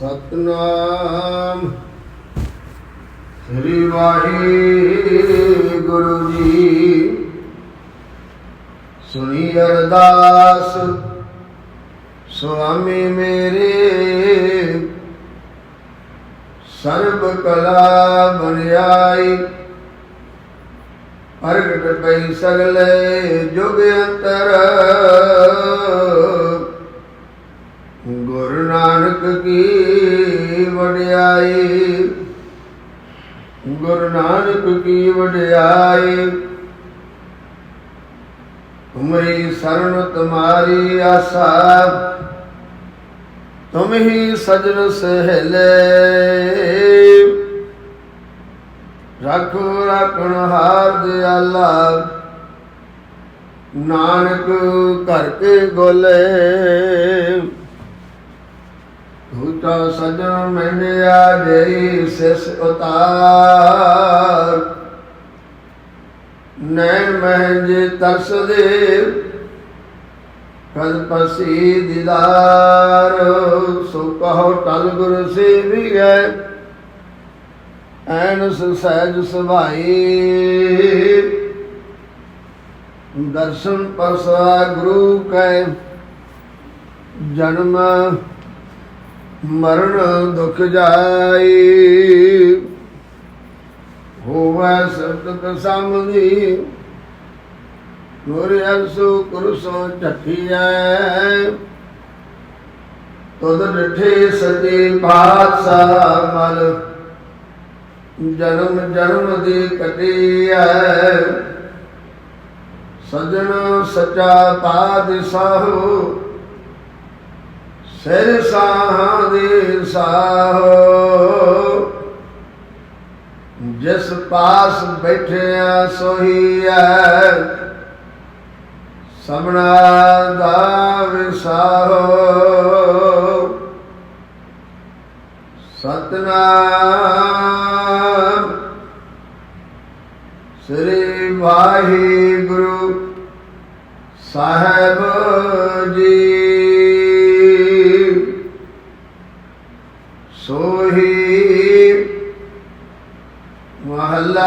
ਸਤਨਾਮ। ਸ੍ਰੀ ਵਾਹਿਗੁਰੂ ਜੀ। ਸੁਣੀ ਅਰਦਾਸ। ਸੁਆਮੀ ਮੇਰੇ। ਸਰਬ ਕਲਾ ਬਨਿਆਈ ਪ੍ਰਗਟ ਪਈ ਸਗਲੇ ਜੁਗ ਅੰਤਰ। ਨਾਨਕ ਕੀ ਵਡਿਆਈ? ਗੁਰੂ ਨਾਨਕ ਕੀ ਵਡਿਆਈ? ਤੁਮਰੀ ਸਰਣ ਤੁਮਾਰੀ ਆਸਾ। ਤੁਮ ਹੀ ਸਜਣ ਸਹਲੇ। ਰੱਖੋ ਰੱਖਣ ਹਾਰ ਦਿਆਲਾ। ਨਾਨਕ ਘਰ ਕੇ ਗੋਲੇ। ਹੂਤਾ ਸਜਣ ਮੰਡਿਆ ਦੇਈ ਸਿਸ ਉਤਾਰ। ਨੈਣ ਮਹਿਜ ਤਰਸ ਦੇ ਪਸੀ ਦੀਦਾਰ। ਸੋ ਕਹੋ ਟਲ ਗੁਰ ਸੇਵੀ ਗਏ ਐਨ ਸਹਿਜ ਸੁਭਾਈ ਦਰਸ਼ਨ ਪਰਸਾ ਗੁਰੂ ਕੈ, ਜਨਮ ਮਰਨ ਦੁਖ ਜਾਈ। ਹੋਵੇ ਸਤਿ ਸਮਝੀ ਗੁਰ ਅਰਸੋ ਕੁਰਸੋ ਢੱਠੀਐ ਤੁਧ ਡਿਠੇ ਸਤੇ ਪਾਤਸ਼ਾਹ ਮਲ, ਜਨਮ ਜਨਮ ਦੀ ਕਟੀਐ। ਸਜਣ ਸਚਾ ਪਾਤਸ਼ਾਹੋ ਸਿਰ ਸਾਹਾਂ ਦੇ ਸਾਹੋ। ਜਿਸ ਪਾਸ ਬੈਠਿਆ ਸੋਹੀ ਸੋਹੀਐ ਸਭਨਾ ਦਾ ਵਿਸਾਹੋ। ਸਤਨਾਮ ਸ੍ਰੀ ਵਾਹਿਗੁਰੂ ਸਾਹਿਬ ਜੀ ਸੋਹੀ ਮਹੱਲਾ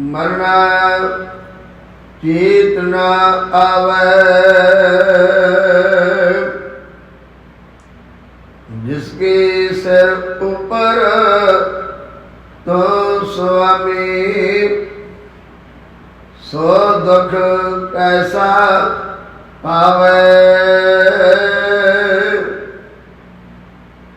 ਮਰਨਾ ਚੇਤ ਨ ਆਵੇ। ਜਿਸਕੇ ਸਿਰ ਉਪਰ ਤੋ ਸੁਆਮੀ, ਸੋ ਦੁਖ ਕੈਸਾ ਪਾਵੇ।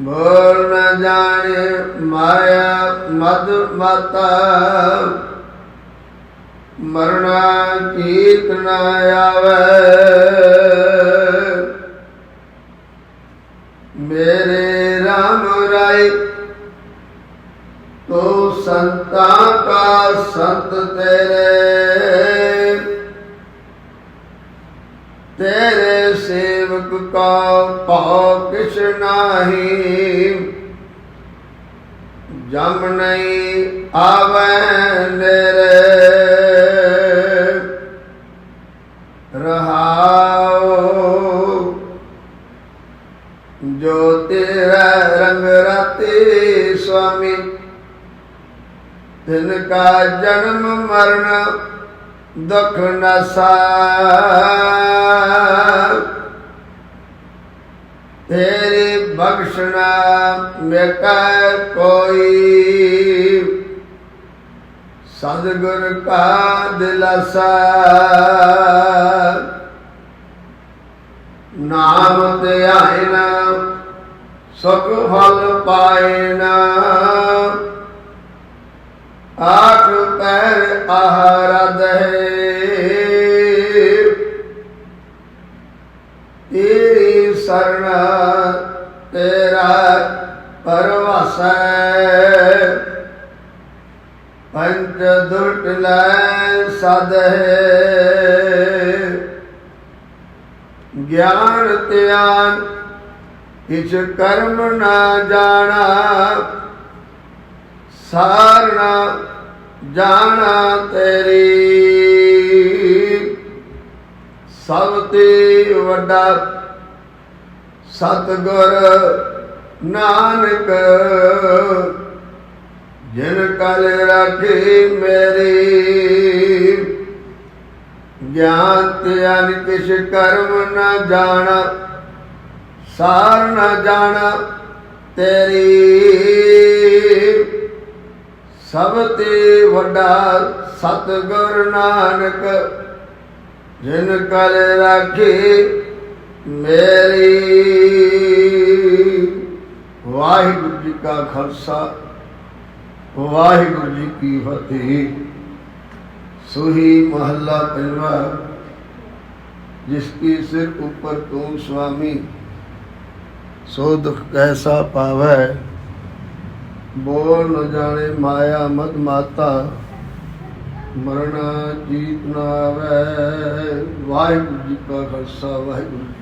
ਬੋਲ ਨ ਜਾਣੇ ਮਾਇਆ ਮਦ ਮਾਤਾ। ਮਰਨਾ ਕੀਤ ਨ ਆਵੇ। ਮੇਰੇ RAM ਰਾਏ, ਤੋ ਸੰਤਾ ਕਾ ਸੰਤ ਤੇਰੇ। ਤੇਰੇ ਸੇਵਕ ਕਾ ਭਉ ਕਿਛ ਨਾਹੀ। ਜਮ ਨਹੀਂ ਆਵੇ ਮੇਰੇ ਰਾਤੇ ਸੁਆਮੀ ਤਿਨ ਕਾ ਜਨਮ ਮਰਨ ਦੁਖ ਨਸਾ ਤੇਰੀ ਬਖਸ਼ਣਾ ਮੇਕਾ ਕੋਈ। ਸਤਿਗੁਰ ਕਾ ਦਿਲਸਾ। ਨਾਮ ਧਿਆਇਨ ਸੁਖ ਫਲ ਪਾਇਨ ਆਖ ਪੈਰ ਆਹਾਰਦ ਹੈ ਤੇਰੀ ਸਰਣ ਤੇਰਾ ਪਰਵਾਸੈ। ਪੰਚ ਦੁਟ ਲੈ ਸਦਹੇ। ਗਿਆਨ ਧਿਆਨ ਕਿਛ ਕਰਮ ਨਾ ਜਾਣਾ ਸਾਰਣਾ ਜਾਣਾ ਤੇਰੀ। ਸਭ ਤੇ ਵੱਡਾ ਸਤਗੁਰ ਨਾਨਕ, ਜਿਨ ਕਲ ਰਾਖੀ ਮੇਰੀ। ਗਿਆਨ ਧਿਆਨ ਕਿਛ ਕਰਮ ਨਾ ਜਾਣਾ ਸਾਰ ਨਾ ਜਾਣਾ ਤੇਰੀ। ਸਭ ਤੇ ਵੱਡਾ ਸਤਗੁਰ ਨਾਨਕ, ਜਿਨ ਕਲ ਰਾਖੀ ਮੇਰੀ। ਵਾਹਿਗੁਰੂ ਜੀ ਕਾ ਖਾਲਸਾ, ਵਾਹਿਗੁਰੂ ਜੀ ਕੀ ਫਤਿਹ। ਸੁਹੀ ਮਹੱਲਾ ਪਹਿਲਾ ਜਿਸ ਕੀ ਸਿਰ ਉੱਪਰ ਤੂੰ ਸੁਆਮੀ ਸੋ ਦੁਖ ਕੈਸਾ ਪਾਵੈ? ਬੋਲ ਨ ਜਾਣੇ ਮਾਇਆ ਮਦ ਮਾਤਾ, ਮਰਨਾ ਜੀਤ ਨਾ ਆਵੈ। ਵਾਹਿਗੁਰੂ ਜੀ ਕਾ ਖਾਲਸਾ, ਵਾਹਿਗੁਰੂ ਜੀ